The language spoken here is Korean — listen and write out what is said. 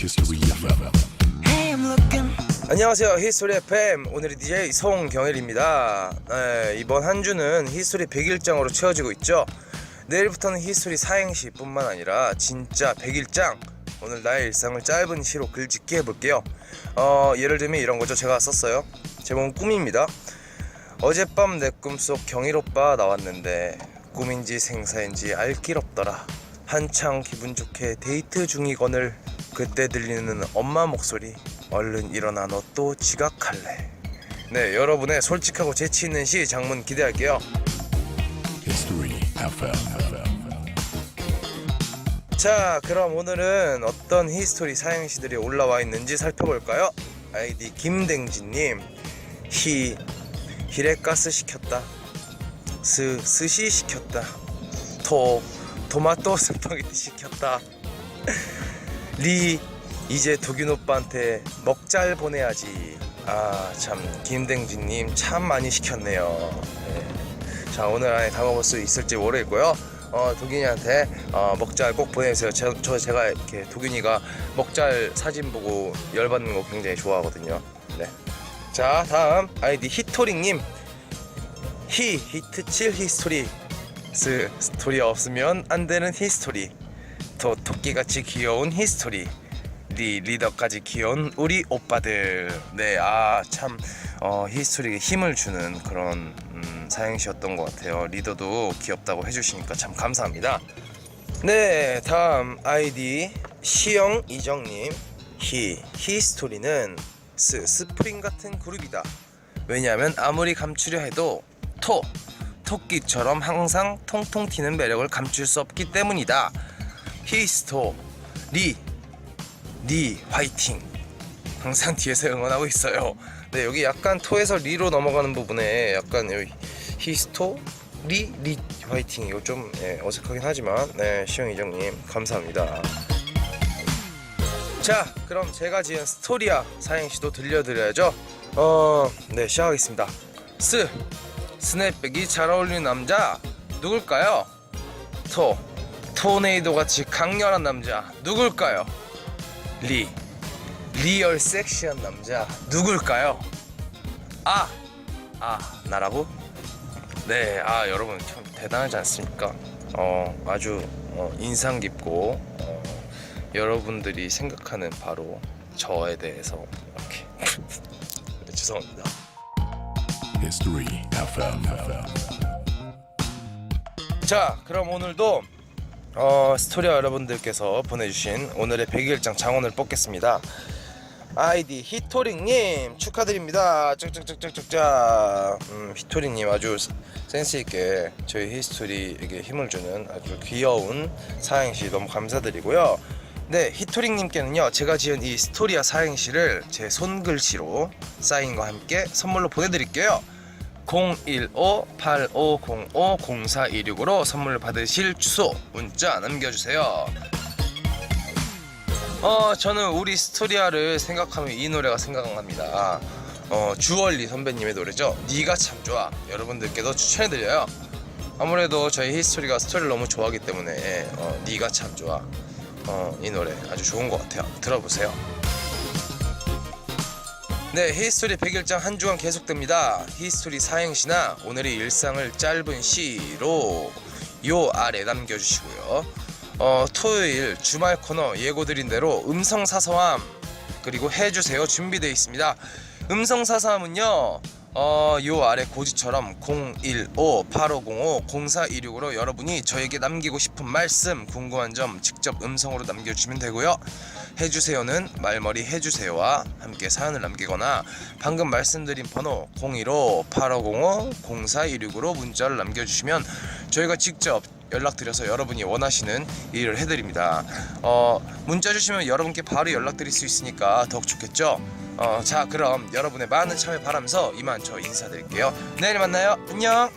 History FM. 안녕하세요. 히스토리 FM 오늘의 DJ 송경일입니다. 네, 이번 한 주는 히스토리 100일장으로 채워지고 있죠. 내일부터는 히스토리 사행시 뿐만 아니라 진짜 100일장. 오늘 나의 일상을 짧은 시로 글짓기 해볼게요. 어, 예를 들면 이런 거죠. 제가 썼어요. 제목은 꿈입니다. 어젯밤 내 꿈속 경일 오빠 나왔는데 꿈인지 생사인지 알길 없더라. 한창 기분 좋게 데이트 중이거늘 그때 들리는 엄마 목소리 얼른 일어나. 너 또 지각할래. 네 여러분의 솔직하고 재치 있는 시 장문 기대할게요. 자 그럼 오늘은 어떤 히스토리 사행시들이 올라와 있는지 살펴볼까요? 아이디 김댕진님. 히 히레가스 시켰다. 스 스시 시켰다. 토 토마토 스파게티 시켰다 리 이제 도균 오빠한테 먹잘 보내야지. 아 참 김댕진님 참 많이 시켰네요. 네. 자 오늘 안에 담아볼 수 있을지 모르겠고요. 어 도균이한테 어, 먹잘 꼭 보내주세요. 저, 저 제가 이렇게 도균이가 먹잘 사진 보고 열받는 거 굉장히 좋아하거든요. 네 자 다음. 아이디 히토링님. 히 히트 칠 히스토리. 스 스토리 없으면 안 되는 히스토리 또 토끼같이 귀여운 히스토리 리 리더까지 귀여운 우리 오빠들. 네 아 참 어, 히스토리에 힘을 주는 그런 음, 사행시였던 것 같아요. 리더도 귀엽다고 해주시니까 참 감사합니다. 네 다음 아이디 시영 이정님. 히 히스토리는 스 스프링 같은 그룹이다. 왜냐하면 아무리 감추려 해도 토 토끼처럼 항상 통통 튀는 매력을 감출 수 없기 때문이다 히스토 리 리 화이팅. 항상 뒤에서 응원하고 있어요. 네 여기 약간 토에서 리로 넘어가는 부분에 약간 여기 히스토 리 리 화이팅 이거 좀 예, 어색하긴 하지만 네 시영 이정님 감사합니다. 자 그럼 제가 지은 스토리아 사행시도 들려드려야죠. 어네 시작하겠습니다. 스 스냅백이 잘 어울리는 남자 누굴까요? 토 토네이도 같이 강렬한 남자 누굴까요? 리. 리얼 섹시한 남자 누굴까요? 아! 아, 나라고? 네 아 여러분 참 대단하지 않습니까? 어 아주 어, 인상 깊고 어, 여러분들이 생각하는 바로 저에 대해서 이렇게. 네, 죄송합니다. History FM. 자 그럼 오늘도 어, 스토리아 여러분들께서 보내주신 오늘의 100일장 장원을 뽑겠습니다. 아이디 히토링님 축하드립니다. 짝짝짝짝짝짝 음, 히토링님 아주 센스 있게 저희 히스토리에게 힘을 주는 아주 귀여운 사행시 너무 감사드리고요. 네 히토링님께는요 제가 지은 이 스토리아 사행시를 제 손글씨로 사인과 함께 선물로 보내드릴게요 015-8505-0416으로 선물 받으실 주소 문자 남겨주세요. 어 저는 우리 스토리아를 생각하면 이 노래가 생각납니다. 어 주얼리 선배님의 노래죠. 네가 참 좋아. 여러분들께도 추천해드려요. 아무래도 저희 히스토리가 스토리를 너무 좋아하기 때문에 어, 네가 참 좋아. 어, 이 노래 아주 좋은 것 같아요. 들어보세요. 네, 히스토리 100일장 한 주간 계속됩니다. 히스토리 사행시나 오늘의 일상을 짧은 시로 요 아래 남겨주시고요. 어, 토요일 주말 코너 예고드린 대로 음성 사서함 그리고 해주세요 준비되어 있습니다. 음성 사서함은요. 어, 요 아래 고지처럼 015-8505-0426으로 여러분이 저에게 남기고 싶은 말씀, 궁금한 점 직접 음성으로 남겨주시면 되고요. 해주세요는 말머리 해주세요와 함께 사연을 남기거나 방금 말씀드린 번호 015-8505-0426으로 문자를 남겨주시면 저희가 직접 연락드려서 여러분이 원하시는 일을 해드립니다. 어, 문자 주시면 여러분께 바로 연락드릴 수 있으니까 더욱 좋겠죠? 어, 자 그럼 여러분의 많은 참여 바라면서 이만 저 인사드릴게요. 내일 만나요. 안녕.